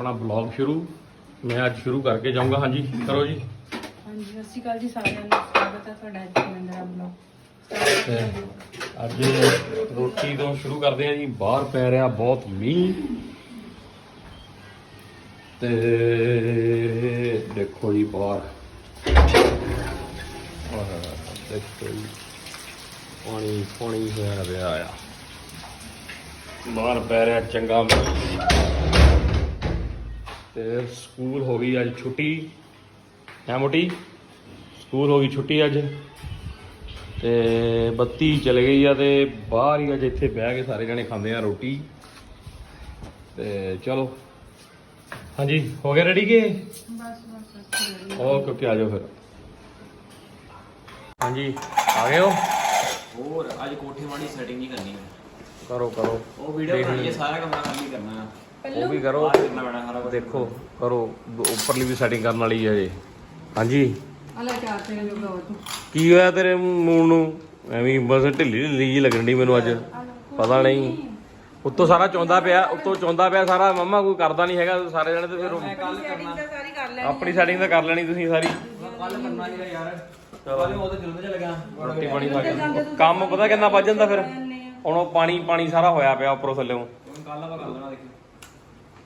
ਆਪਣਾ ਬਲੌਗ ਸ਼ੁਰੂ। ਮੈਂ ਅੱਜ ਸ਼ੁਰੂ ਕਰਕੇ ਜਾਊਂਗਾ। ਹਾਂਜੀ ਕਰੋ ਜੀ। ਹਾਂਜੀ ਸਤਿ ਸ਼੍ਰੀ ਅਕਾਲ ਜੀ ਸਾਰਿਆਂ ਨੂੰ। ਸਵਾਗਤ ਹੈ ਤੁਹਾਡਾ ਅੱਜ ਮੇਰਾ ਬਲੌਗ ਅੱਜ ਰੋਟੀ ਤੋਂ ਸ਼ੁਰੂ ਕਰਦੇ ਆ ਜੀ। ਬਾਹਰ ਪੈ ਰਿਹਾ ਬਹੁਤ ਮੀਂਹ। ਤੇ ਦੇਖੋ ਜੀ ਬਾਹਰ। ਦੇਖੋ ਜੀ। ਪਾਣੀ ਪਾਣੀ ਹੋਇਆ ਪਿਆ ਆ। ਬਾਹਰ ਪੈ ਰਿਹਾ ਚੰਗਾ ਮੀਂਹ। ਤੇ ਸਕੂਲ ਹੋ ਗਈ ਅੱਜ ਛੁੱਟੀ। ਹੈ ਮੋਟੀ? ਸਕੂਲ ਹੋ ਗਈ ਛੁੱਟੀ ਅੱਜ। ਤੇ ਬੱਤੀ ਚਲੇ ਗਈ ਆ ਤੇ ਬਾਹਰ ਹੀ ਅੱਜ ਇੱਥੇ ਬਹਿ ਕੇ ਸਾਰੇ ਜਣੇ ਖਾਂਦੇ ਆ ਰੋਟੀ। ਤੇ ਚਲੋ। ਹਾਂਜੀ ਹੋ ਗਿਆ ਰੈਡੀ ਕੇ? ਬਸ ਬਸ ਉਹ ਕਿਉਂਕਿ ਆ ਜਾਓ ਫਿਰ। ਹਾਂਜੀ ਆ ਗਏ ਹੋ? ਹੋਰ ਅੱਜ ਕੋਠੇ ਵਾਲੀ ਸੈਟਿੰਗ ਨਹੀਂ ਕਰਨੀ। ਕਰੋ ਕਰੋ। ਉਹ ਵੀਡੀਓ ਬਣਾਈ ਹੈ ਸਾਰਾ ਕਮਰਾ ਖਾਲੀ ਕਰਨਾ। ਉਹ ਵੀ ਕਰੋ। ਦੇਖੋ ਕਰੋ। ਉੱਪਰਲੀ ਵੀ ਸੈਟਿੰਗ ਕਰਨ ਵਾਲੀ ਹੈ ਜੇ ਹਾਂਜੀ। ਅਲਾ ਚਾਰ ਤੇ ਜੋ ਗਵਾ ਤੂੰ। ਕੀ ਹੋਇਆ ਤੇਰੇ ਮੂੰਹ ਨੂੰ? ਐਵੇਂ ਹੀ ਬਸ ਢਿੱਲੀ ਢਿੱਲੀ ਜੀ ਲੱਗਣ ਦੀ ਮੈਨੂੰ ਅੱਜ। ਪਤਾ ਨਹੀਂ। ਉੱਤੋਂ ਸਾਰਾ ਚੌਂਦਾ ਪਿਆ ਉੱਤੋਂ ਚੌਂਦਾ ਪਿਆ ਸਾਰਾ। ਮੰਮਾ ਕੋਈ ਕਰਦਾ ਨਹੀਂ ਹੈਗਾ ਸਾਰੇ ਜਣੇ ਤੇ ਫਿਰ ਆਪਣੀ ਸੈਟਿੰਗ ਤਾਂ ਕਰ ਲੈਣੀ ਤੁਸੀਂ ਸਾਰੀ। ਕੱਲ ਕਰਨਾ ਜਿਹੜਾ ਯਾਰ। ਕੱਲ ਉਹ ਤਾਂ ਜਲਦ ਚ ਲਗਾ ਰੋਟੀ ਪਾਣੀ ਖਾ ਕੇ ਕੰਮ ਪਤਾ ਕਿੰਨਾ ਵੱਜ ਜਾਂਦਾ ਫਿਰ? ਹੁਣ ਉਹ ਪਾਣੀ ਪਾਣੀ ਸਾਰਾ ਹੋਇਆ ਪਿਆ ਉੱਪਰੋਂ ਥੱਲੇੋਂ। ਹੁਣ ਕੱਲ ਆਪਾਂ ਕਰ ਲੈਣਾ ਦੇਖੀ।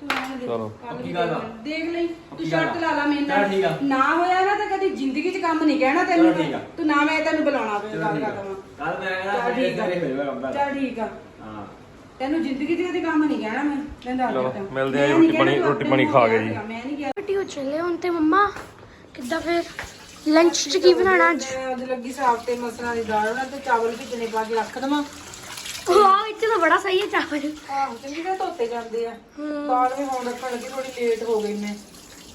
ਤੂੰ ਰਹਿਣ ਦੇ ਚਲੋ ਪੱਕੀ ਗੱਲ ਆ। ਦੇਖ ਲਈ ਤੂੰ ਪੱਕੀ ਗੱਲ ਸ਼ਰਤ ਲਾ ਲਾ ਮੇਰੇ ਚੱਲ ਠੀਕ ਆ। ਨਾਲ। ਨਾ ਹੋਇਆ ਨਾ ਤਾਂ ਕਦੀ ਜ਼ਿੰਦਗੀ 'ਚ ਕੰਮ ਨਹੀਂ ਕਹਿਣਾ ਤੈਨੂੰ ਚਲੋ ਠੀਕ ਆ। ਤੂੰ ਨਾ ਮੈਂ ਤੈਨੂੰ ਬੁਲਾਉਣਾ ਪਵੇ ਗੱਲ ਕਰ ਦਵਾਂ ਕੱਲ ਮੈਂ ਚੱਲ ਕਹਿੰਦਾ ਠੀਕ ਆ। ਤੇਰੇ ਹੋਏ ਕੰਮ। ਚੱਲ ਠੀਕ ਆ। ਹਾਂ। ਤੈਨੂੰ ਜ਼ਿੰਦਗੀ 'ਚ ਕਦੀ ਕੰਮ ਨਹੀਂ ਕਹਿਣਾ ਮੈਂ। ਮੈਂ ਦੱਸ ਚਲੋ, ਦਿੱਤਾ। ਮਿਲਦੇ ਆ ਜੀ ਮੈਂ ਨਹੀਂ ਰੋਟੀ ਪਾਣੀ- ਕਹਿਣਾ, ਰੋਟੀ ਪਾਣੀ ਖਾ ਕੇ ਜੀ। ਮੈਂ ਨਹੀਂ ਕਿਹਾ। ਛੁੱਟੀ ਹੋ ਚੱਲੇ ਹੁਣ ਤੇ ਮੰਮਾ। ਕਿੱਦਾਂ ਫਿਰ? ਲੰਚ ਚ ਕੀ ਬਣਾਉਣਾ ਅੱਜ? ਮੈਂ ਅੱਜ ਲੱਗੀ ਸਾਫ਼ ਤੇ ਮਸਰਾਂ ਦੀ ਦਾਲ ਬਣਾ ਤੇ ਚਾਵਲ ਭਿੱਜਣੇ ਪਾ ਕੇ ਰੱਖ ਦਵਾਂ। ਵਾਹ ਇੱਥੇ ਤਾਂ ਬੜਾ ਸਹੀ ਹੈ ਚਾਵਲ। ਆਹੋ ਚੰਗੀ ਤਰ੍ਹਾਂ ਧੋਤੇ ਜਾਂਦੇ ਆ। ਦਾਲ ਵੀ ਹੁਣ ਰੱਖਣ ਲੱਗੀ ਥੋੜੀ ਲੇਟ ਹੋ ਗਈ ਮੈਂ।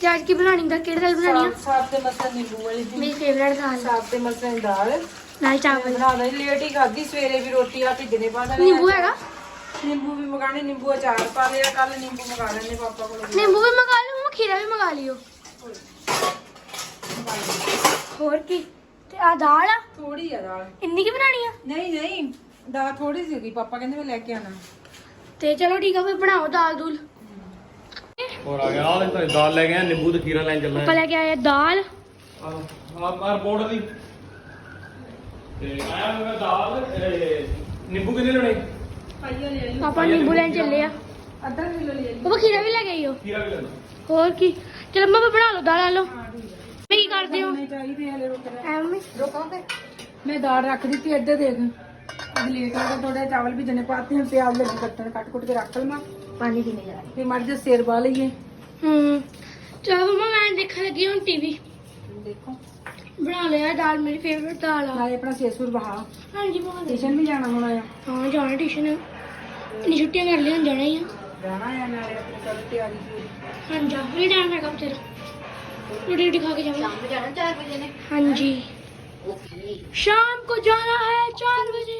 ਤੇ ਅੱਜ ਕੀ ਬਣਾਣੀ ਦਾ ਕਿਹੜੀ ਦਾਲ ਬਣਾਣੀ ਆ? ਸਾਫ਼ ਸਾਫ਼ ਤੇ ਮਸਰਾਂ ਨਿੰਬੂ ਵਾਲੀ। ਦੀ ਮੇਰੀ ਫੇਵਰਟ ਦਾਲ। ਸਾਫ਼ ਤੇ ਮਸਰਾਂ ਦੀ ਦਾਲ। ਨਾਲ ਚਾਵਲ। ਬਣਾ ਲਈ ਲੇਟ ਹੀ ਖਾਧੀ ਸਵੇਰੇ ਵੀ ਰੋਟੀ ਆ ਭਿੱਜਣੇ ਪਾ ਦੇਣੇ। ਨਿੰਬੂ ਹੈਗਾ? ਨਿੰਬੂ ਵੀ ਮਗਾਣੇ ਨਿੰਬੂ ਅਚਾਰ ਪਾ ਲਿਆ ਕੱਲ ਨਿੰਬੂ ਮਗਾ ਲੈਣੇ ਪਾਪਾ ਕੋਲ। ਨਿੰਬੂ ਵੀ ਮੰਗਾ ਲਿਓ ਮੰਮਾ ਖੀਰਾ ਵੀ ਮੰਗਾ ਲਿਓ। ਹੋਰ? ਕੀ? ਤੇ ਆ ਦਾਲ ਆ? ਥੋੜੀ ਆ ਦਾਲ। ਇੰਨੀ ਕੀ ਬਣਾਣੀ ਆ? ਨਹੀਂ ਨਹੀਂ। ਦਾਲ ਥੋੜੀ ਸੀਗੀ ਪਾਪਾ ਕਹਿੰਦੇ ਮੈਂ ਲੈ ਕੇ ਆਣਾ ਤੇ ਚਲੋ ਠੀਕ ਆ ਫਿਰ ਬਣਾਓ ਦਾਲ ਦੂਲ। ਹੋਰ ਆ ਗਿਆ ਆ ਲੈ ਤਾਂ ਦਾਲ ਲੈ ਗਏ ਨਿੰਬੂ ਤੇ ਖੀਰਾ ਲੈਣ ਚੱਲਣਾ। ਆਪਾਂ ਲੈ ਕੇ ਆਏ ਆ ਦਾਲ ਆ ਆ ਰਿਪੋਰਟ ਦੀ। ਤੇ ਆਇਆ ਮੈਂ ਦਾਲ ਇਹ, ਨਿੰਬੂ ਕਿੰਨੇ ਲੈਣੇ? ਪਾਈਆ ਲੈ ਆਈ ਆਪਾਂ ਨਿੰਬੂ ਲੈਣ ਚੱਲੇ ਆ। ਅੱਧਾ ਕਿਲੋ ਲੈ ਆਈ ਪਾਪਾ ਖੀਰਾ ਵੀ ਲੈ ਕੇ ਆਇਓ ਖੀਰਾ ਵੀ ਲੈਣਾ। ਹੋਰ ਕੀ? ਚਲੋ ਮੰਮਾ ਬਣਾ ਲਓ ਦਾਲ ਆ ਲਓ। ਮੈਂ ਕੀ ਕਰਦੇ ਹੋ? ਨਹੀਂ ਚਾਹੀਦੇ ਹਲੇ ਰੁਕਣਾ। ਐਵੇਂ ਰੋਕਾਂ ਤੇ। ਮੈਂ ਦਾਲ ਰੱਖ ਦਿੱਤੀ ਇੱਧਰ ਦੇਖ लेट तो चावल भी धने पाते हैं प्याज लगी कट्टन कट कुट के रख लमा पानी पीने जा रही मर जो सिर बा लिए चलो मैं मैं देखने लगी हूँ टीवी। देखो। बना लिया दाल मेरी फेवरेट दाल है नाले अपना सेसुर बहा। हाँ जी बहा ट्यूशन भी जाना होना है। हाँ जाना ट्यूशन। इतनी छुट्टियाँ कर ली जाना है जाना है नाले अपनी कल तैयारी पूरी हाँ जा भी जाना है कब तेरा रोटी रोटी के जाना शाम को जाना 4 बजे ने। हाँ जी। शाम को जाना है चार बजे।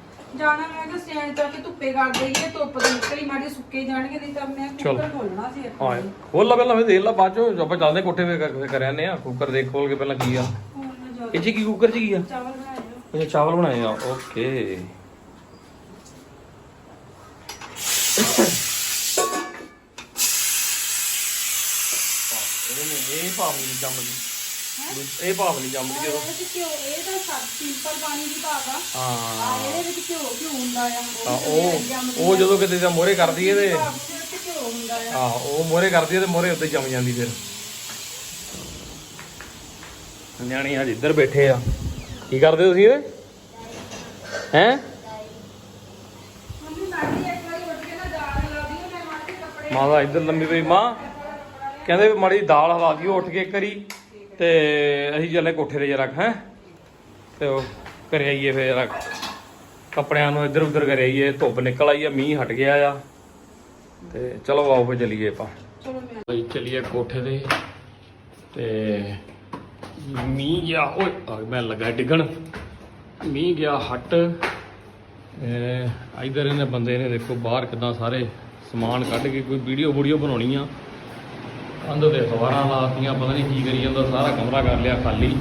ਜਾਣਾ ਮੈਂ ਕਿ ਸਟੈਂਡ ਤੱਕ ਧੁੱਪੇ ਕਰ ਦਈਏ ਧੁੱਪ ਦੇ ਨਿਕਲੀ ਮਾੜੇ ਸੁੱਕੇ ਜਾਣਗੇ ਨਹੀਂ ਤਾਂ ਮੈਂ ਚਲੋ। ਕੁੱਕਰ ਖੋਲਣਾ ਸੀ ਆਪਾਂ ਹਾਂ ਖੋਲ ਲਾ ਪਹਿਲਾਂ ਫਿਰ ਦੇਖ ਲਾ ਬਾਅਦ ਚੋਂ ਆਪਾਂ ਚੱਲਦੇ ਕੋਠੇ ਤੇ ਕਰ ਆਨੇ ਆ ਕੁੱਕਰ ਦੇਖ ਖੋਲ ਕੇ ਪਹਿਲਾਂ ਕੀ ਆ। ਹੁਣ ਮੈਂ ਜਾ- ਇਹ ਚ ਕੀ ਕੁੱਕਰ ਚ ਕੀ ਆ? ਚਾਵਲ ਬਣਾ ਲਿਓ ਅੱਛਾ ਚਾਵਲ ਬਣਾਏ ਆ ਓਕੇ ਇਹ ਭਾਵਲੀ ਜੰਮਦੀ ਇਹ ਭਾਵਲੀ ਜੰਮਦੀ ਜਦੋਂ। ਇਹਦੇ ਵਿੱਚ ਘਿਓ ਇਹ ਤਾਂ ਸਿੰਪਲ ਪਾਣੀ ਦੀ ਭਾਪ ਆ। ਹਾਂ। ਆ ਇਹਦੇ ਵਿੱਚ ਘਿਓ ਘਿਓ ਹੁੰਦਾ ਆ ਤਾਂ ਉਹ ਉਹ ਜਦੋਂ ਕਿਤੇ ਦਾ ਮੋਹਰੇ ਕਰਦੀ ਏ ਤੇ ਘਿਓ ਹੁੰਦਾ ਆ। ਹਾਂ ਉਹ ਮੋਹਰੇ ਕਰਦੀ ਤੇ ਮੋਹਰੇ ਉੱਤੇ ਜੰਮ ਜਾਂਦੀ ਫਿਰ। ਨਿਆਣੀ ਅੱਜ ਇੱਧਰ ਬੈਠੇ ਆ। ਕੀ ਕਰਦੇ ਤੁਸੀਂ ਇਹਦੇ ਹੈ? ਮੈਂ ਮਾਰ ਦਾ ਇੱਧਰ ਲੰਮੀ ਪਈ ਮਾਂ। ਕਹਿੰਦੇ ਮਾੜੀ ਦਾਲ ਹਲਾ ਦਿਓ ਉੱਠ ਕੇ ਕਰੀ ਤੇ ਅਸੀਂ ਚੱਲੇ ਕੋਠੇ ਤੇ ਜਰਾ ਹੈ? ਤੇ ਉਹ ਘਰੇ ਆਈਏ ਫੇਰ ਜਰਾ ਕੱਪੜਿਆਂ ਨੂੰ ਇੱਧਰ ਉੱਧਰ ਘਰੇ ਆਈਏ, ਧੁੱਪ ਨਿਕਲ ਆਈ ਆ, ਮੀਂਹ ਹਟ ਗਿਆ ਆ। ਤੇ ਚਲੋ ਆਓ ਫੇ ਚੱਲੀਏ ਆਪਾਂ। ਚਲੋ ਮੈਂ ਕੋਠੇ ਤੇ। ਤੇ ਮੀਂਹ ਗਿਆ, ਓਏ ਮੈਂ ਲੱਗਾ ਡਿੱਗਣ। ਮੀਂਹ ਗਿਆ ਹਟ। ਇਧਰ ਇਹਨੇ ਬੰਦੇ ਨੇ ਦੇਖੋ ਬਾਹਰ ਕਿਦਾਂ ਸਾਰੇ ਸਮਾਨ ਕੱਢ ਕੇ ਕੋਈ ਵੀਡੀਓ ਵੀਡੀਓ ਬਣਾਉਣੀ ਆ। ਕੰਧ ਤੇ ਅਖਬਾਰਾਂ ਲਾਤੀਆਂ ਪਤਾ ਨਹੀਂ ਕੀ ਕਰੀ ਜਾਂਦਾ ਸਾਰਾ ਕਮਰਾ ਕਰ ਲਿਆ ਖਾਲੀ।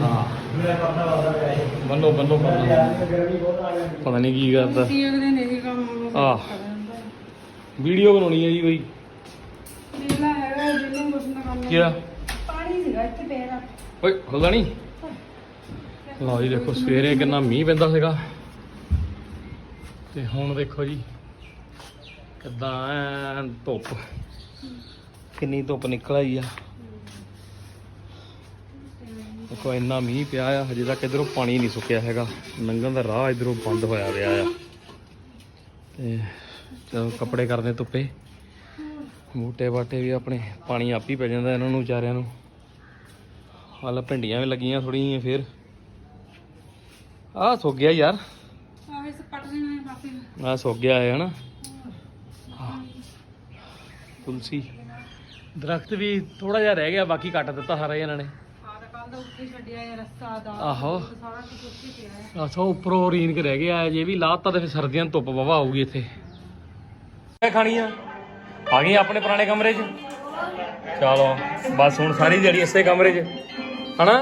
ਹਾਂ। ਬੰਨੋ ਬੰਨੋ ਪਤਾ ਨਹੀਂ ਕੀ ਕਰਦਾ। ਸੀ ਅਗਲੇ ਨੇ ਵੀ ਕੰਮ ਆਹ। ਵੀਡੀਓ ਬਣਾਉਣੀ ਹੈ ਜੀ ਬਈ। ਨੀਲਾ ਹੈਗਾ ਜਿਹਨੂੰ ਕੁਛ ਨਾ ਕੰਮ ਕੀ ਆ ਪਾਣੀ ਸੀਗਾ ਇੱਥੇ ਪਿਆ ਓਏ ਖੁੱਲਦਾ ਨਹੀਂ? ਲਓ ਜੀ ਦੇਖੋ ਸਵੇਰੇ ਕਿੰਨਾ ਮੀਂਹ ਪੈਂਦਾ ਸੀਗਾ। ਤੇ ਹੁਣ ਦੇਖੋ ਜੀ। ਕਿੱਦਾਂ ਧੁੱਪ। ਕਿੰਨੀ ਧੁੱਪ ਨਿਕਲ ਆਈ ਆ। ਦੇਖੋ ਇੰਨਾ ਮੀਂਹ ਪਿਆ ਆ ਹਜੇ ਤੱਕ ਇਧਰੋਂ ਪਾਣੀ ਨਹੀਂ ਸੁੱਕਿਆ ਹੈਗਾ। ਲੰਘਣ ਦਾ ਰਾਹ ਇਧਰੋਂ ਬੰਦ ਹੋਇਆ ਪਿਆ ਆ। ਤੇ ਚਲੋ ਕੱਪੜੇ ਕਰਦੇ ਧੁੱਪੇ। ਬੂਟੇ ਬਾਟੇ ਵੀ ਆਪਣੇ ਪਾਣੀ ਆਪ ਹੀ ਪੈ ਜਾਂਦਾ ਇਹਨਾਂ ਨੂੰ ਵਿਚਾਰਿਆਂ ਨੂੰ। ਹਾਲ ਭਿੰਡੀਆਂ ਵੀ ਲੱਗੀਆਂ ਥੋੜੀਆਂ ਫੇਰ। ਆਹ ਸੁੱਕ ਗਿਆ ਯਾਰ। ਆਹ ਸੁੱਕ ਗਿਆ ਹੈ ਹਨਾ। ਤੁਲਸੀ। ਦਰਖਤ ਵੀ ਥੋੜਾ ਜਿਹਾ ਰਹਿ ਗਿਆ ਬਾਕੀ ਕੱਟ ਦਿੱਤਾ ਸਾਰਾ ਇਹਨਾਂ ਨੇ। ਆਹ ਤਾਂ ਕੱਲ ਦਾ ਉੱਤੇ ਛੱਡਿਆ ਹੈ ਰਸਤਾ ਦਾ। ਆਹੋ। ਸਾਰਾ ਕੁਝ ਉੱਤੇ ਪਿਆ ਹੈ। ਆਸੋ ਉੱਪਰੋਂ ਰੀਨ ਕੇ ਰਹਿ ਗਿਆ ਜੇ ਵੀ ਲਾਤਾ ਤੇ ਫਿਰ ਸਰਦੀਆਂ ਨੂੰ ਧੁੱਪ ਵਵਾ ਆਊਗੀ ਇੱਥੇ। ਕੀ ਖਾਣੀ ਆ ਗਈ ਆਪਣੇ ਪੁਰਾਣੇ ਕਮਰੇ 'ਚ? ਚਲੋ ਬਸ ਹੁਣ ਸਾਰੀ ਦਿਹਾੜੀ ਇਸੇ ਕਮਰੇ 'ਚ। ਹਨਾ?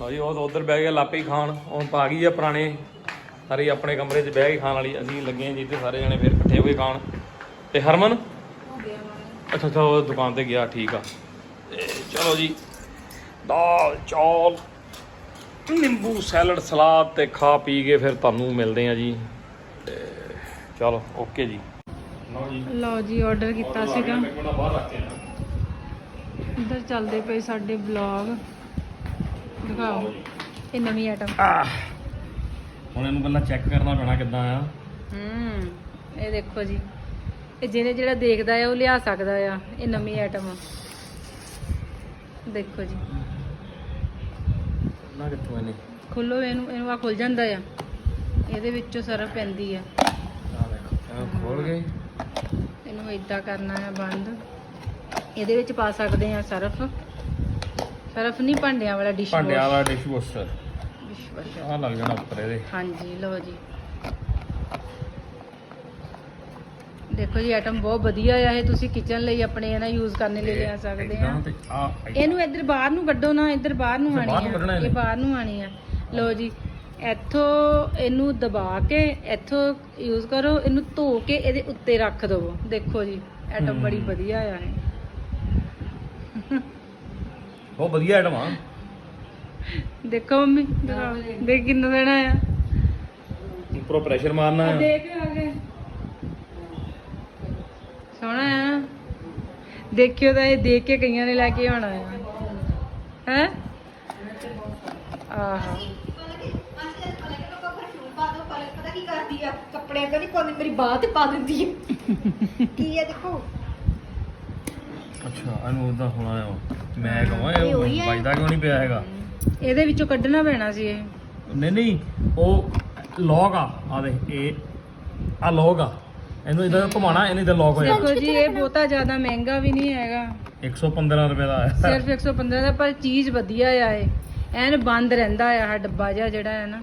ਲਓ ਜੀ ਉਹ ਤਾਂ ਉਧਰ ਬਹਿ ਗਿਆ ਲਾਪੇ ਹੀ ਖਾਣ। ਹੁਣ ਪਾ ਗਈ ਆ ਪੁਰਾਣੇ ਸਾਰੇ ਆਪਣੇ ਕਮਰੇ 'ਚ ਬਹਿ ਕੇ ਖਾਣ ਵਾਲੀ। ਅਸੀਂ ਲੱਗੇ ਹਾਂ ਜੀ ਇੱਥੇ ਸਾਰੇ ਜਣੇ ਫਿਰ ਇਕੱਠੇ ਹੋ ਕੇ ਖਾਣ। ਤੇ ਹਰਮਨ? ਅੱਛਾ ਅੱਛਾ ਉਹ ਦੁਕਾਨ ਤੇ ਗਿਆ ਠੀਕ ਆ। ਤੇ ਚਲੋ ਜੀ ਦਾਲ ਚੌਲ ਨਿੰਬੂ ਸੈਲਡ ਸਲਾਦ ਤੇ ਖਾ ਪੀ ਕੇ ਫਿਰ ਤੁਹਾਨੂੰ ਮਿਲਦੇ ਆ ਜੀ। ਤੇ ਚਲੋ ਓਕੇ ਜੀ। ਲਓ ਜੀ। ਲਓ ਜੀ ਆਰਡਰ ਕੀਤਾ ਸੀਗਾ। ਇੱਧਰ ਚੱਲਦੇ ਪਏ ਸਾਡੇ ਵਲੌਗ ਦਿਖਾਓ ਇਹ ਨਵੀਂ ਆਈਟਮ ਹੁਣ ਇਹਨੂੰ ਪਹਿਲਾਂ ਚੈੱਕ ਕਰਨਾ ਪੈਣਾ ਕਿੱਦਾਂ ਆ। ਹੂੰ ਇਹ ਦੇਖੋ ਜੀ। ਇਹ ਜਿਹਨੇ ਜਿਹੜਾ ਦੇਖਦਾ ਹੈ ਉਹ ਲਿਆ ਸਕਦਾ ਆ ਇਹ ਨਵੀਂ ਆਈਟਮ ਆ। ਦੇਖੋ ਜੀ। ਨਾ ਕਿੱਥੋਂ ਇਹਨੇ? ਖੋਲੋ ਇਹਨੂੰ ਇਹਨੂੰ ਆ ਖੁੱਲ ਜਾਂਦਾ ਆ। ਇਹਦੇ ਵਿੱਚੋਂ ਸਰਫ ਪੈਂਦੀ ਆ। ਆ ਦੇਖੋ ਇਹ ਖੋਲ ਗਏ। ਇਹਨੂੰ ਇਦਾਂ ਕਰਨਾ ਹੈ ਬੰਦ। ਇਹਦੇ ਵਿੱਚ ਪਾ ਸਕਦੇ ਆ ਸਰਫ। ਸਰਫ ਨਹੀਂ ਭਾਂਡਿਆਂ ਵਾਲਾ ਡਿਸ਼ ਭਾਂਡਿਆਂ ਵਾਲਾ ਡਿਸ਼ ਵਾਸ਼ਰ ਡਿਸ਼ ਆ ਲੱਗ ਜਾਣਾ ਉੱਪਰ ਇਹਦੇ। ਹਾਂਜੀ ਲਓ ਜੀ। ਦੇਖੋ ਜੀ ਆਈਟਮ ਬਹੁਤ ਵਧੀਆ ਆ ਇਹ ਤੁਸੀਂ ਕਿਚਨ ਲਈ ਆਪਣੇ ਹੈ ਨਾ ਯੂਜ਼ ਕਰਨੇ ਲਈ ਲੈ ਸਕਦੇ ਆ। ਆ ਇਹਨੂੰ ਇੱਧਰ ਬਾਹਰ ਨੂੰ ਕੱਢੋ ਨਾ ਇੱਧਰ ਬਾਹਰ ਨੂੰ ਆਣੀ ਆ? ਇਹ ਬਾਹਰ ਨੂੰ ਆਣੀ ਆ। ਲਓ ਜੀ ਇੱਥੋਂ ਇਹਨੂੰ ਦਬਾ ਕੇ ਇੱਥੋਂ ਯੂਜ਼ ਕਰੋ ਇਹਨੂੰ ਧੋ ਕੇ ਇਹਦੇ ਉੱਤੇ ਰੱਖ ਦਿਓ ਦੇਖੋ ਜੀ ਆਈਟਮ ਬੜੀ। ਵਧੀਆ ਆ ਇਹ। ਬਹੁਤ ਵਧੀਆ ਆਈਟਮ ਆ। ਦੇਖੋ ਮੰਮੀ ਦੇਖ ਕਿੰਨਾ ਦੇਣਾ ਆ। ਉੱਪਰੋਂ ਪ੍ਰੈਸ਼ਰ ਮਾਰਨਾ ਆ। ਦੇਖ ਆਗੇ ਸੋਹਣਾ ਆ। ਨਾ ਦੇਖਿਓ ਤਾਂ ਇਹ ਦੇਖ ਕੇ ਕਈਆਂ ਨੇ ਲੈ ਕੇ ਆਉਣਾ ਆ। ਹੈ? ਆਹ। ਪਤਾ ਕੀ ਕਰਦੀ ਆ ਕੱਪੜਿਆਂ ਤੋਂ ਨਹੀਂ ਪਾਉਂਦੀ ਮੇਰੀ ਬਾਹ ਤੇ ਪਾ ਦਿੰਦੀ ਆ ਕੀ ਆ ਦੇਖੋ ਅੱਛਾ ਇਹਨੂੰ ਉਦਾਂ ਹੋਣਾ ਆ ਮੈਂ ਕਹਾਂ ਇਹ ਉਹੀ ਇਹ ਹੈ। ਵੱਜਦਾ ਕਿਉਂ ਨਹੀਂ ਪਿਆ ਹੈਗਾ? ਇਹਦੇ ਵਿੱਚੋਂ ਕੱਢਣਾ ਪੈਣਾ ਸੀ ਇਹ। ਨਹੀਂ ਨਹੀਂ ਉਹ ਲੌਗ ਆ। ਆ ਦੇ ਇਹ ਆ ਲੌਗ ਆ। ਇਹਨੂੰ ਇਦਾਂ ਘੁਮਾਣਾ ਇਹਨੇ ਇਦਾਂ ਲੌਗ ਹੋ ਜਾਣਾ। ਦੇਖੋ ਜੀ ਇਹ ਬਹੁਤਾ ਜ਼ਿਆਦਾ ਮਹਿੰਗਾ ਵੀ ਨਹੀਂ ਹੈਗਾ। 115 ਰੁਪਏ ਦਾ ਹੈ ਸਿਰਫ 115 ਦਾ ਪਰ ਚੀਜ਼ ਵਧੀਆ ਆ ਇਹ। ਐਨ ਬੰਦ ਰਹਿੰਦਾ ਆ ਆਹ ਡੱਬਾ ਜਿਹਾ ਜਿਹੜਾ ਹੈ ਨਾ।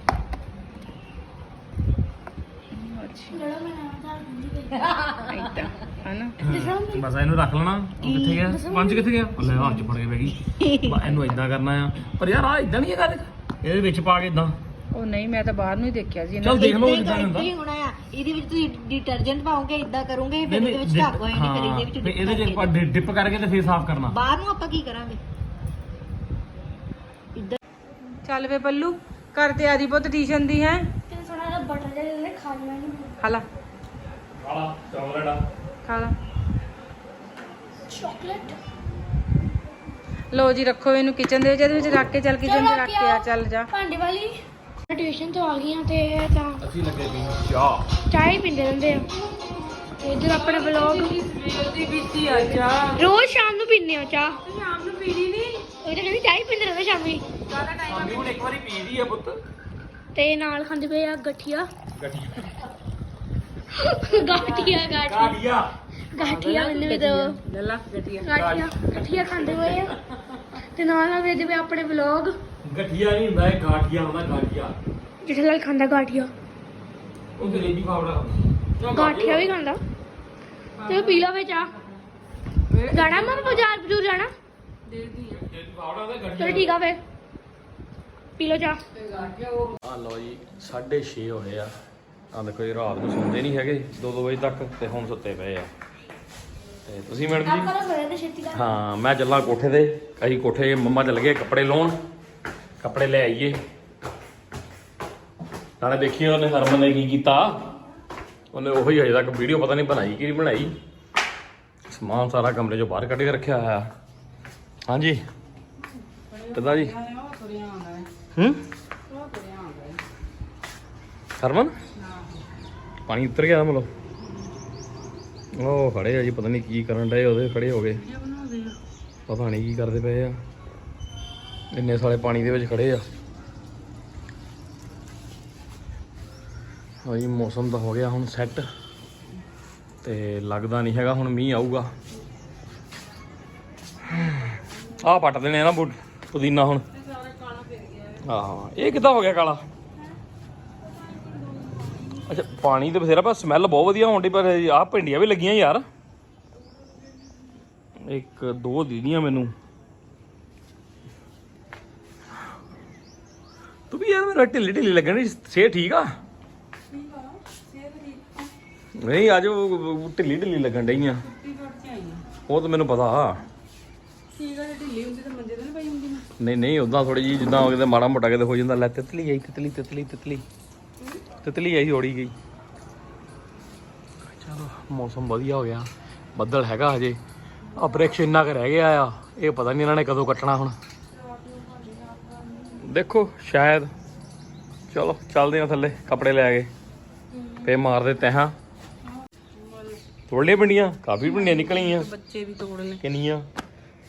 ਹਨਾ? ਬਸ ਇਹਨੂੰ ਰੱਖ ਲੈਣਾ। ਉਹ ਕਿੱਥੇ ਗਿਆ? ਪੰਜ ਕਿੱਥੇ ਗਿਆ? ਲੈ ਹੱਥ ਚ ਫੜ ਕੇ ਗਈ। ਬਸ ਇਹਨੂੰ ਇਦਾਂ ਕਰਨਾ ਆ। ਪਰ ਯਾਰ ਆ ਇਦਾਂ ਨਹੀਂ ਹੈਗਾ ਇਹਦੇ ਵਿੱਚ ਪਾ ਕੇ ਇਦਾਂ ਉਹ ਨਹੀਂ ਮੈਂ ਤਾਂ ਬਾਹਰ ਨੂੰ ਹੀ ਦੇਖਿਆ ਸੀ। ਚੱਲ ਦੇਖ ਲਓ ਜਿੱਦਾਂ ਹੁੰਦਾ। ਹੀ ਹੋਣਾ ਆ। ਇਹਦੇ ਵਿੱਚ ਤੁਸੀਂ ਡਿਟਰਜੈਂਟ ਪਾਓਗੇ ਇਦਾਂ ਕਰੋਗੇ ਫਿਰ ਨਹੀਂ ਇਹਦੇ ਵਿੱਚ ਨਹੀਂ ਢੱਕ ਹੋਏ ਨਹੀਂ ਫਿਰ ਇਹਦੇ ਵਿੱਚ ਇਹਦੇ ਚ ਕਰਕੇ। ਆਪਾਂ ਡਿਪ ਕਰਕੇ ਤੇ ਫੇਰ ਸਾਫ਼ ਕਰਨਾ। ਬਾਹਰ ਨੂੰ ਆਪਾਂ ਕੀ ਕਰਾਂਗੇ? ਇਦਾਂ ਚੱਲ ਵੇ ਪੱਲੂ ਘਰ ਤੇ ਆਦੀ ਪੁੱਤ ਟਿਊਸ਼ਨ ਦੀ ਹੈ? ਤੇ ਥੋੜਾ ਜਿਹਾ ਬਟਰ ਜਿਹਾ ਦੇ ਦੇ ਖਾ ਲੈਣਾ ਨਹੀਂ ਹਾਲਾ ਵਾਲਾ ਚਾਕਲੇਟ ਆ। ਖਾ ਲਾ। ਚਾਕਲੇਟ ਲਓ ਜੀ ਰੱਖੋ ਇਹਨੂੰ ਕਿਚਨ ਦੇ ਵਿੱਚ ਇਹਦੇ ਵਿੱਚ ਰੱਖ ਕੇ ਚੱਲ ਕਿਚਨ 'ਚ ਰੱਖ ਕੇ ਆ ਚੱਲ ਜਾ। ਭਾਂਡੇ ਵਾਲੀ? ਟਿਊਸ਼ਨ ਤੋਂ ਆ ਗਈਆਂ ਤੇ ਤਾਂ ਅਸੀਂ ਲੱਗੇ ਵੀ ਚਾਹ। ਚਾਹ ਹੀ ਪੀਂਦੇ ਰਹਿੰਦੇ ਆ। ਤੇ ਇੱਧਰ ਆਪਣੇ ਵਲੌਗ ਦੀ ਬੀਤੀ ਆ ਜਾ ਰੋਜ਼ ਸ਼ਾਮ ਨੂੰ ਪੀਂਦੇ ਆ ਚਾਹ? ਸ਼ਾਮ ਨੂੰ ਪੀਣੀ ਨਹੀਂ ਉਹ ਤਾਂ ਕਹਿੰਦੀ ਚਾਹ ਹੀ ਪੀਂਦੇ ਰਹਿੰਦੇ ਸ਼ਾਮੀ। ਜ਼ਿਆਦਾ ਟਾਈਮ ਮੰਮੀ ਹੁਣ ਇੱਕ ਵਾਰੀ ਪੀ ਲਈ ਆ ਪੁੱਤ। ਤੇ ਨਾਲ ਖਾਂਦੇ ਪਏ ਆ ਗਠੀਆ। ਗਾਠੀਆ। ਗਾਠੀਆ ਕਾੜੀਆ ਗਾਠੀਆ। ਮੈਨੂੰ ਵੀ ਦੋ। ਲੱਲਾ ਗੱਡੀਆਂ ਗਾਠੀਆ। ਗਾਠੀਆ ਖਾਂਦੇ ਹੋਏ ਆ। ਤੇ ਨਾਲ ਨਾਲ ਵੇਖਦੇ ਪਏ ਆਪਣੇ ਵਲੌਗ ਗਠੀਆ ਨਹੀਂ ਹੁੰਦਾ ਇਹ ਗਾਠੀਆ ਹੁੰਦਾ ਗਾਠੀਆ। ਜਿੱਥੇ ਲਾਲ ਖਾਂਦਾ ਗਾਠੀਆ। ਉਹ ਜਲੇਬੀ ਪਾਵੜਾ ਗਾਠੀਆ ਵੀ ਖਾਂਦਾ। ਤੇ ਪੀ ਲਓ ਵਿੱਚ ਆ ਜਾਣਾ ਮੈਂ ਬਾਜ਼ਾਰ ਬਜੂਰ ਜਾਣਾ? ਚਲੋ ਠੀਕ ਆ ਫੇ। ਪੀ ਚਾਹ। ਆ ਲਓ ਜੀ 6:30 ਹੋਏ ਆ। ਆ ਦੇਖੋ ਜੀ ਰਾਤ ਨੂੰ ਸੌਂਦੇ ਨਹੀਂ ਹੈਗੇ। 2-2 ਵਜੇ ਤੱਕ ਤੇ ਹੁਣ ਸੁੱਤੇ ਪਏ ਆ। ਤੇ ਤੁਸੀਂ ਮੈਡਮ ਜੀ ਹਾਂ ਮੈਂ ਚੱਲਾਂ ਕੋਠੇ ਤੇ। ਅਸੀਂ ਕੋਠੇ ਮੰਮਾ ਚੱਲ ਗਏ ਕੱਪੜੇ ਲਾਉਣ। ਕੱਪੜੇ ਲੈ ਆਈਏ। ਨਾਲੇ ਦੇਖੀਏ ਉਹਨੇ ਹਰਮਨ ਨੇ ਕੀ ਕੀਤਾ? ਉਹਨੇ ਉਹੀ ਹਜੇ ਤੱਕ ਵੀਡੀਓ ਪਤਾ ਨਹੀਂ ਬਣਾਈ ਕਿ ਨਹੀਂ ਬਣਾਈ। ਸਮਾਨ ਸਾਰਾ ਕਮਰੇ ਚੋਂ ਬਾਹਰ ਕੱਢ ਕੇ ਰੱਖਿਆ ਹੋਇਆ। ਹਾਂਜੀ। ਕਿੱਦਾਂ ਜੀ? ਹੂੰ? ਹਰਮਨ? ਪਾਣੀ ਉੱਤਰ ਗਿਆ ਮਤਲਬ। ਉਹ ਖੜੇ ਆ ਜੀ, ਪਤਾ ਨਹੀਂ ਕੀ ਕਰਨ ਡਏ ਉਹਦੇ, ਖੜੇ ਹੋ ਗਏ। ਪਤਾ ਨਹੀਂ ਕੀ ਕਰਦੇ ਪਏ ਆ। ਇੰਨੇ ਸਾਲੇ ਪਾਣੀ ਦੇ ਵਿੱਚ ਖੜੇ ਆ। ਹਾਂਜੀ ਮੌਸਮ ਤਾਂ ਹੋ ਗਿਆ ਹੁਣ ਸੈੱਟ ਤੇ ਲੱਗਦਾ ਨਹੀਂ ਹੈਗਾ, ਹੁਣ ਮੀਂਹ ਆਊਗਾ। ਆਹ ਪੱਟ ਦੇਣੇ ਆ ਨਾ ਬੁ- ਪੁਦੀਨਾ ਹੁਣ। ਆਹ, ਇਹ ਕਿੱਦਾਂ ਹੋ ਗਿਆ ਕਾਲਾ? ਅੱਛਾ, ਪਾਣੀ ਤੇ ਬਥੇਰਾ, ਪਰ ਸਮੈਲ ਬਹੁਤ ਵਧੀਆ ਆਉਂਦੀ ਪਰ ਆਹ ਭਿੰਡੀਆਂ ਵੀ ਲੱਗੀਆਂ ਯਾਰ। ਇੱਕ, ਦੋ ਦੀਦੀਆਂ ਮੈਨੂੰ। ਤੂੰ ਵੀ ਯਾਰ, ਮੇਰਾ ਢਿੱਲੀ ਢਿੱਲੀ ਲੱਗਣ ਦੀ ਸੇ ਠੀਕ ਆ? ਨਹੀਂ, ਅੱਜ ਉਹ ਢਿੱਲੀ ਢਿੱਲੀ ਲੱਗਣ ਡਈਆਂ ਉਹ ਤਾਂ ਮੈਨੂੰ ਪਤਾ। ਨਹੀਂ ਨਹੀਂ ਉਦਾਂ ਥੋੜੀ ਜੀ ਜਿੱਦਾਂ ਕਿਤੇ ਮਾੜਾ ਮੋਟਾ ਕਿਤੇ ਹੋ ਜਾਂਦਾ, ਲੈ ਤਿਤਲੀ ਆਈ, ਤਿਤਲੀ ਤਿਤਲੀ ਤਿਤਲੀ। ਤਿਤਲੀ ਆਈ ਉੜੀ ਗਈ। ਚਲੋ, ਮੌਸਮ ਵਧੀਆ ਹੋ ਗਿਆ। ਬੱਦਲ ਹੈਗਾ ਹਜੇ। ਆ ਇੰਨਾ ਕੁ ਰਹਿ ਗਿਆ ਆ। ਇਹ ਪਤਾ ਨਹੀਂ ਇਹਨਾਂ ਨੇ ਕਦੋਂ ਕੱਟਣਾ ਹੁਣ। ਦੇਖੋ, ਸ਼ਾਇਦ। ਚਲੋ, ਚੱਲਦੇ ਆ ਥੱਲੇ, ਕੱਪੜੇ ਲੈ ਕੇ। ਫੇ ਮਾਰਦੇ ਤਹਾਂ ਤੋੜ ਪਿੰਡੀਆਂ ਕਾਫੀ ਪਿੰਡੀਆਂ ਨਿਕਲੀਆਂ। ਬੱਚੇ ਵੀ ਤੋੜ ਲੈ ਕਿੰਨੀਆਂ?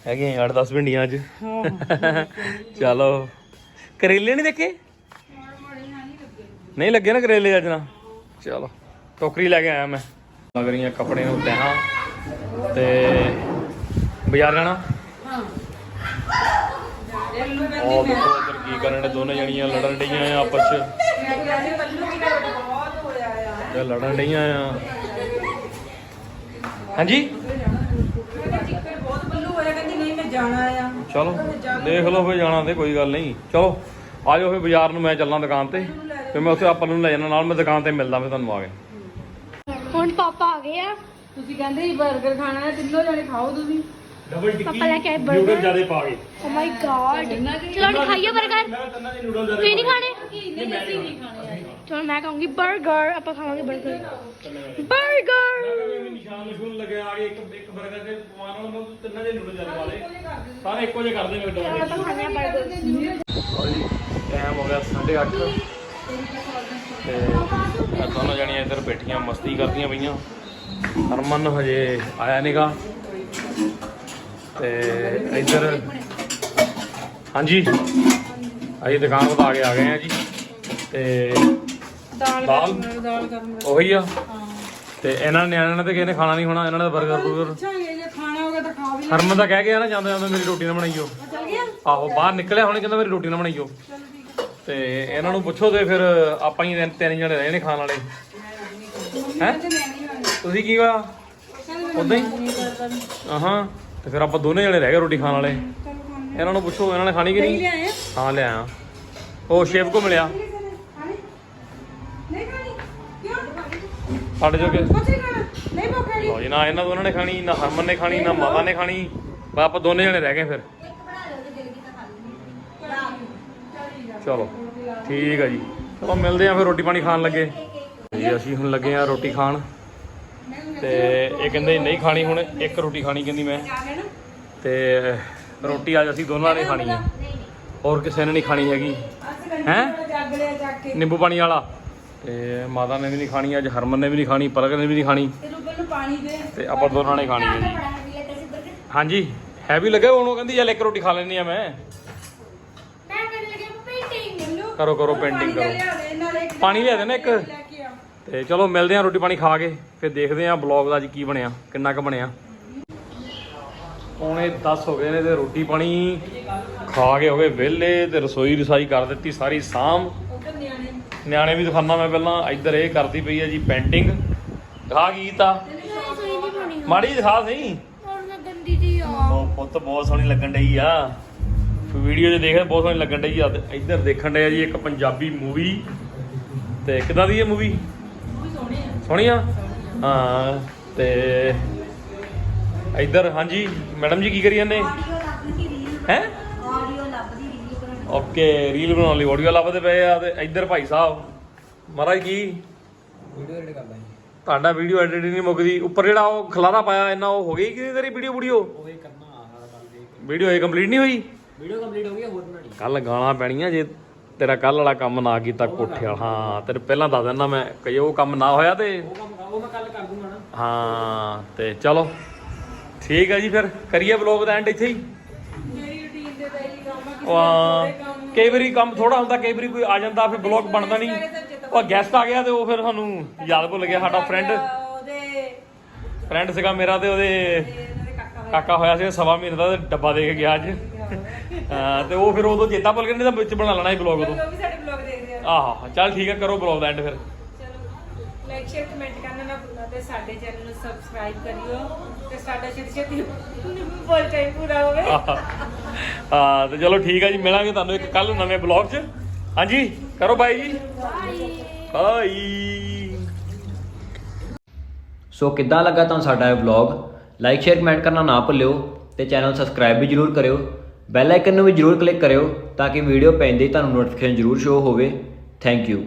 ਹੈਗੀਆਂ 8-10 ਪਿੰਡੀਆਂ ਅੱਜ। ਚਲੋ। ਕਰੇਲੇ ਨਹੀਂ ਦੇਖੇ? ਨਹੀਂ ਲੱਗੇ ਨਾ ਕਰੇਲੇ ਅੱਜ ਨਾ। ਚਲੋ। ਟੋਕਰੀ ਲੈ ਕੇ ਆਇਆ ਮੈਂ। ਲੱਗ ਰਹੀਆਂ ਕੱਪੜੇ ਨੂੰ ਤਹਾਂ ਤੇ ਬਾਜ਼ਾਰ ਜਾਣਾ? ਉਹ ਦੇਖੋ ਕੀ ਕਰਨ ਦੇ ਦੋਨੇ ਜਣੀਆਂ ਲੜਨ ਡਈਆਂ ਆ ਆਪਸ ਚ। ਜਾਂ ਲੜਨ ਡਈਆਂ ਆ ਹਾਂਜੀ? ਚਲੋ ਦੇਖ ਲਓ ਫੇ ਜਾਣਾ ਤੇ ਕੋਈ ਗੱਲ ਨਹੀਂ। ਚਲੋ ਆ ਜਾਓ ਫੇ ਬਾਜ਼ਾਰ ਨੂੰ ਮੈਂ ਚੱਲਾਂ ਦੁਕਾਨ ਤੇ ਤੇ ਮੈਂ ਉੱਥੇ ਆਪਾਂ ਨੂੰ ਲੈ ਜਾਣਾ ਨਾਲ ਮੈਂ ਦੁਕਾਨ ਤੇ ਮਿਲਦਾ ਫੇ ਤੁਹਾਨੂੰ ਆ ਕੇ। ਹੁਣ ਪਾਪਾ ਆ ਗਏ ਆ। ਤੁਸੀਂ ਕਹਿੰਦੇ ਸੀ 버ਗਰ ਖਾਣਾ ਹੈ ਤਿੰਨੋਂ ਜਣੇ ਖਾਓ ਤੁਸੀਂ। ਡਬਲ ਟਿੱਕੀ ਪਾਪਾ ਲੈ ਕੇ ਆਏ 버ਗਰ ਜ਼ਿਆਦਾ ਪਾ ਗਏ ਓ ਮਾਈ ਗॉड ਚਲੋ ਖਾਈਏ 버ਗਰ ਮੈਂ ਤੰਨਾ ਦੇ ਨੂਡਲ ਜ਼ਿਆਦਾ ਤੁਸੀਂ ਨਹੀਂ ਖਾਣੇ? ਨਹੀਂ ਮੈਂ ਨਹੀਂ ਖਾਣੇ। ਚਲੋ ਮੈਂ ਕਹੂੰਗੀ 버ਗਰ ਆਪਾਂ ਖਾਵਾਂਗੇ 버ਗਰ 버ਗਰ ਨਿਸ਼ਾਨ ਨਿਸ਼ੂਨ ਲੱਗਿਆ ਆ ਗਏ ਇੱਕ ਇੱਕ ਬਰਗਰ ਦੇ ਪਵਾਨ ਨਾਲ ਮੈਂ ਤਿੰਨਾਂ ਦੇ ਨੂਡਲ ਜਲ ਸਾਰੇ ਇੱਕੋ ਜਿਹੇ ਕਰਦੇ ਨੇ ਡੋਰ ਆਪਾਂ ਖਾਣੇ ਆ 버ਗਰ ਟਾਈਮ ਹੋ ਗਿਆ 8:30 ਤੇ ਆ ਦੋਨੋਂ ਜਣੀਆਂ ਇੱਧਰ ਬੈਠੀਆਂ ਮਸਤੀ ਕਰਦੀਆਂ ਪਈਆਂ ਹਰਮਨ ਹਜੇ ਆਇਆ ਨਹੀਂਗਾ ਤੇ ਇੱਧਰ ਹਾਂਜੀ। ਅਸੀਂ ਦੁਕਾਨ ਵਧਾ ਕੇ ਆ ਗਏ ਆ ਜੀ। ਤੇ ਦਾਲ ਦਾਲ? ਦਾਲ ਕਰਨ ਉਹੀ ਆ। ਤੇ ਇਹਨਾਂ ਨਿਆਣਿਆਂ ਨੇ ਤੇ ਕਿਸੇ ਨੇ ਖਾਣਾ ਨਹੀਂ ਹੋਣਾ ਇਹਨਾਂ ਨੇ 버ਗਰ ਬਰਗਰ। ਪੁੱਛਾਂਗੇ ਜੇ ਖਾਣਾ ਹੋਗਾ ਤਾਂ ਖਾ ਵੀ ਹਰਮਨ ਤਾਂ ਕਹਿ ਗਿਆ ਨਾ ਜਾਂਦੇ ਜਾਂਦੇ ਮੇਰੀ ਰੋਟੀ ਨਾ ਬਣਾਈਓ। ਚੱਲ ਗਿਆ? ਆਹੋ ਬਾਹਰ ਨਿਕਲਿਆ ਹੁਣ ਕਹਿੰਦਾ ਮੇਰੀ ਰੋਟੀ ਨਾ ਬਣਾਈਓ। ਤੇ ਇਹਨਾਂ ਨੂੰ ਪੁੱਛੋ ਤੇ ਫਿਰ ਆਪਾਂ ਹੀ ਤਿੰਨ- ਤਿੰਨ ਜਣੇ ਰਹੇ ਨੇ ਖਾਣ ਵਾਲੇ। ਹੈ ਤੁਸੀਂ ਕੀ ਹੋਇਆ ਉਦਾਂ ਹੀ? ਹਾਂ ਤੇ ਫਿਰ ਆਪਾਂ ਦੋਨੇ ਜਣੇ ਰਹਿ ਗਏ ਰੋਟੀ ਖਾਣ ਵਾਲੇ। ਇਹਨਾਂ ਨੂੰ ਪੁੱਛੋ ਇਹਨਾਂ ਨੇ ਖਾਣੀ ਕਿ ਨਹੀਂ ਹਾਂ ਲੈ ਆਇਆ ਉਹ ਸ਼ੇਫ ਕੋ ਮਿਲਿਆ। ਸਾਡੇ ਜੋਗੇ। ਕੁਛ ਨਹੀਂ ਖਾਣਾ ਨਹੀਂ ਭੁੱਖ ਹੈਗੀ। ਲਓ ਜੀ ਨਾ ਇਹਨਾਂ ਦੋਨਾਂ ਨੇ ਖਾਣੀ ਨਾ ਹਰਮਨ ਨੇ ਖਾਣੀ ਨਾ ਮਾਤਾ ਨੇ ਖਾਣੀ। ਬਸ ਆਪਾਂ ਦੋਨੇ ਜਣੇ ਰਹਿ ਗਏ ਫਿਰ। ਚਲੋ। ਠੀਕ ਆ ਜੀ। ਚਲੋ ਮਿਲਦੇ ਆ ਫਿਰ ਰੋਟੀ ਪਾਣੀ ਖਾਣ ਲੱਗੇ। ਜੀ ਅਸੀਂ ਹੁਣ ਲੱਗੇ ਆ ਰੋਟੀ ਖਾਣ। ਤੇ ਇਹ ਕਹਿੰਦੇ ਨਹੀਂ ਖਾਣੀ ਹੁਣ ਇੱਕ ਰੋਟੀ ਖਾਣੀ ਕਹਿੰਦੀ ਮੈਂ। ਤੇ ਰੋਟੀ ਅੱਜ ਅਸੀਂ ਦੋਨਾਂ ਨੇ ਖਾਣੀ ਹੈ। ਹੋਰ ਕਿਸੇ ਨੇ ਨਹੀਂ ਖਾਣੀ ਹੈਗੀ। ਹੈ? ਨਿੰਬੂ ਪਾਣੀ ਵਾਲਾ। ਤੇ ਮਾਤਾ ਨੇ ਵੀ ਨਹੀਂ ਖਾਣੀ ਅੱਜ ਹਰਮਨ ਨੇ ਵੀ ਨਹੀਂ ਖਾਣੀ ਪਰਗ ਨੇ ਵੀ ਨਹੀਂ ਖਾਣੀ। ਤੇ ਰੂਬਲ ਨੂੰ ਪਾਣੀ ਦੇ। ਤੇ ਆਪਾਂ ਦੋਨਾਂ ਨੇ ਖਾਣੀ ਹੈ ਜੀ। ਹਾਂਜੀ ਹੈਵੀ ਲੱਗਾ ਹੁਣ ਉਹ ਕਹਿੰਦੀ ਚੱਲ ਇੱਕ ਰੋਟੀ ਖਾ ਲੈਣੀ ਆ ਮੈਂ। ਕਰੋ ਕਰੋ ਪੇਂਟਿੰਗ ਕਰੋ। ਪਾਣੀ ਲਿਆ ਦੇ ਨਾ ਇੱਕ। ਤੇ ਚਲੋ ਮਿਲਦੇ ਆ ਰੋਟੀ ਪਾਣੀ ਖਾ ਕੇ ਫਿਰ ਦੇਖਦੇ ਆ ਬਲੌਗ ਦਾ ਅੱਜ ਕੀ ਬਣਿਆ ਕਿੰਨਾ ਕੁ ਬਣਿਆ। ਪੌਣੇ 10 ਹੋ ਗਏ ਨੇ ਤੇ ਰੋਟੀ ਪਾਣੀ ਖਾ ਕੇ ਹੋ ਗਏ ਵਿਹਲੇ ਤੇ ਰਸੋਈ ਰਸਾਈ ਕਰ ਦਿੱਤੀ ਸਾਰੀ ਸਾਮ। ਨਿਆਣੇ ਵੀ ਦਿਖਾਣਾ ਮੈਂ ਪਹਿਲਾਂ, ਇੱਧਰ ਇਹ ਕਰਦੀ ਪਈ ਹੈ ਜੀ ਪੇਂਟਿੰਗ ਦਿਖਾ ਕੀ ਕੀਤਾ? ਮਾੜੀ ਦਿਖਾ ਸਹੀ। ਔਰ ਪੁੱਤ ਬਹੁਤ ਸੋਹਣੀ ਲੱਗਣ ਡਈ ਆ। ਵੀਡੀਓ 'ਚ ਦੇਖਿਆ ਬਹੁਤ ਸੋਹਣੀ ਲੱਗਣ ਡਈ ਆ। ਇੱਧਰ ਦੇਖਣ ਡਿਆ ਜੀ ਇੱਕ ਪੰਜਾਬੀ ਮੂਵੀ ਤੇ ਕਿਦਾਂ ਦੀ ਹੈ ਮੂਵੀ ਸੋਹਣੀ ਆ? ਹਾਂ, ਤੇ ਇੱਧਰ, ਹਾਂਜੀ, ਮੈਡਮ ਜੀ ਕੀ ਕਰੀ ਜਾਂਦੇ? ਆਡੀਓ ਹੈ ਆਡੀਓ ਲੱਭਦੀ ਰੀਲ ਬਣਾਉਣੀ ਓਕੇ ਰੀਲ ਬਣਾਉਣ ਲਈ ਆਡੀਓ ਲੱਭਦੇ ਪਏ ਆ ਤੇ ਇੱਧਰ ਭਾਈ ਸਾਹਿਬ। ਮਹਾਰਾਜ ਕੀ ਵੀਡੀਓ ਐਡਿਟ ਕਰਦਾ ਜੀ ਤੁਹਾਡਾ ਵੀਡੀਓ ਐਡਿਟ ਨਹੀਂ ਮੁੱਕਦੀ। ਉੱਪਰ ਜਿਹੜਾ ਉਹ ਖਲਾਰਾ ਪਾਇਆ ਇੰਨਾ ਉਹ ਹੋ ਗਈ ਕਿ ਤੇਰੀ ਵੀਡੀਓ ਵੀਡੀਓ ਉਹ ਹੀ ਕਰਨਾ ਆ ਸਾਰਾ ਕੰਮ ਦੇਖ ਵੀਡੀਓ ਇਹ ਕੰਪਲੀਟ ਨਹੀਂ ਹੋਈ? ਵੀਡੀਓ ਕੰਪਲੀਟ ਹੋ ਗਈ ਹੋਰ ਬਣਾਣੀ ਕੱਲ ਗਾਲਾਂ ਪੈਣੀਆਂ ਜੇ ਤੇਰਾ ਕੱਲ ਵਾਲਾ ਕੰਮ ਨਾ ਕੀਤਾ ਕੋਠਿਆ ਹਾਂ ਤੇਰੇ ਪਹਿਲਾਂ ਦੱਸ ਦਿੰਦਾ ਮੈਂ ਕਿ ਉਹ ਕੰਮ ਨਾ ਹੋਇਆ ਤੇ। ਉਹ ਕੰਮ ਉਹ ਮੈਂ ਕੱਲ ਕਰ ਦੂੰਗਾ ਨਾ। ਹਾਂ ਤੇ ਚਲੋ। ਠੀਕ ਹੈ ਜੀ ਫਿਰ ਕਰੀਏ ਵਲੋਗ ਦਾ ਐਂਡ ਇੱਥੇ ਹੀ। ਹਾਂ, ਕਈ ਵਾਰੀ ਕੰਮ ਥੋੜਾ ਹੁੰਦਾ ਕਈ ਵਾਰੀ ਕੋਈ ਆ ਜਾਂਦਾ ਫਿਰ ਵਲੋਗ ਬਣਦਾ ਨਹੀਂ। ਉਹ ਗੈਸਟ ਆ ਗਿਆ ਤੇ ਉਹ ਫਿਰ ਸਾਨੂੰ ਯਾਦ ਭੁੱਲ ਗਿਆ ਸਾਡਾ ਫਰੈਂਡ ਉਹਦੇ ਫਰੈਂਡ ਸੀਗਾ ਮੇਰਾ ਤੇ ਉਹਦੇ ਕਾਕਾ ਹੋਇਆ ਸੀ ਸਵਾ ਮਹੀਨੇ ਦਾ ਡੱਬਾ ਦੇ ਕੇ ਗਿਆ ਅੱਜ। ਹਾਂ ਤੇ ਉਹ ਫਿਰ ਉਦੋਂ ਚੇਤਾ ਭੁੱਲ ਗਿਆ ਨਹੀਂ ਤਾਂ ਵਿੱਚ ਬਣਾ ਲੈਣਾ ਸੀ ਵਲੋਗ ਉਦੋਂ। ਉਹ ਵੀ ਸਾਡੇ ਬਲੌਗ ਦੇਖਦੇ ਆ। ਆਹ ਚੱਲ ਠੀਕ ਹੈ ਕਰੋ ਵਲੋਗ ਦਾ ਐਂਡ ਫਿਰ। ਲਾਈਕ ਸ਼ੇਅਰ ਕਮੈਂਟ ਕਰਨਾ ਨਾ ਭੁੱਲਣਾ ਤੇ ਸਾਡੇ ਚੈਨਲ ਨੂੰ ਸਬਸਕ੍ਰਾਈਬ ਕਰਿਓ ਤੇ ਸਾਡਾ ਛੇਤੀ ਛੇਤੀ ਫੁੱਲ ਟਾਈਮ ਪੂਰਾ ਹੋਵੇ। ਆਹ, ਹਾਂ ਤੇ ਚਲੋ ਠੀਕ ਹੈ ਜੀ ਮਿਲਾਂਗੇ ਤੁਹਾਨੂੰ ਇੱਕ ਕੱਲ ਨਵੇਂ ਬਲੌਗ 'ਚ। ਹਾਂਜੀ ਕਰੋ ਬਾਈ ਜੀ। ਬਾਈ। ਸੋ ਕਿੱਦਾਂ ਲੱਗਾ ਤੁਹਾਨੂੰ ਸਾਡਾ ਇਹ ਵਲੌਗ ਲਾਈਕ ਸ਼ੇਅਰ ਕਮੈਂਟ ਕਰਨਾ ਨਾ ਭੁੱਲਿਓ ਤੇ ਚੈਨਲ ਸਬਸਕ੍ਰਾਈਬ ਵੀ ਜਰੂਰ ਕਰਿਓ। ਬੈਲ ਆਈਕਨ ਨੂੰ ਵੀ ਜਰੂਰ ਕਲਿੱਕ ਕਰਿਓ ਤਾਂ ਕਿ ਵੀਡੀਓ ਪੈਂਦੇ ਹੀ ਤੁਹਾਨੂੰ ਨੋਟੀਫਿਕੇਸ਼ਨ ਜਰੂਰ ਸ਼ੋ ਹੋਵੇ। Thank you